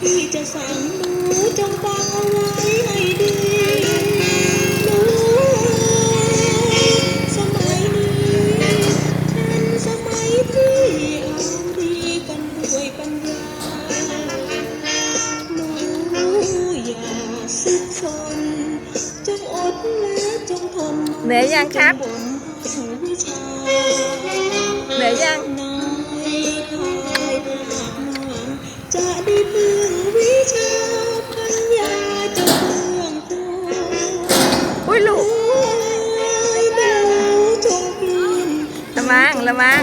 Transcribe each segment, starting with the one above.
ที่จะสั่งหนูจงฟังเอาไว้ให้ดีหนูสมัยนี้ทันสมัยที่เอาดีกันด้วยปัญญาหนูอย่าสุดทนจงอดและจงทนเหนื่อยยังครับ วังละวัง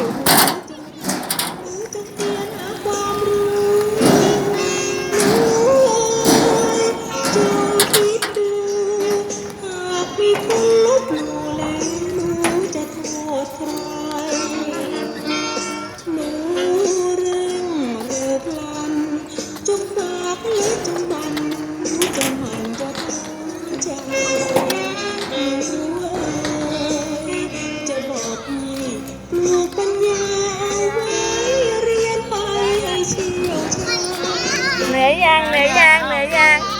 Nghệ giang Nghệ giang Nghệ giang.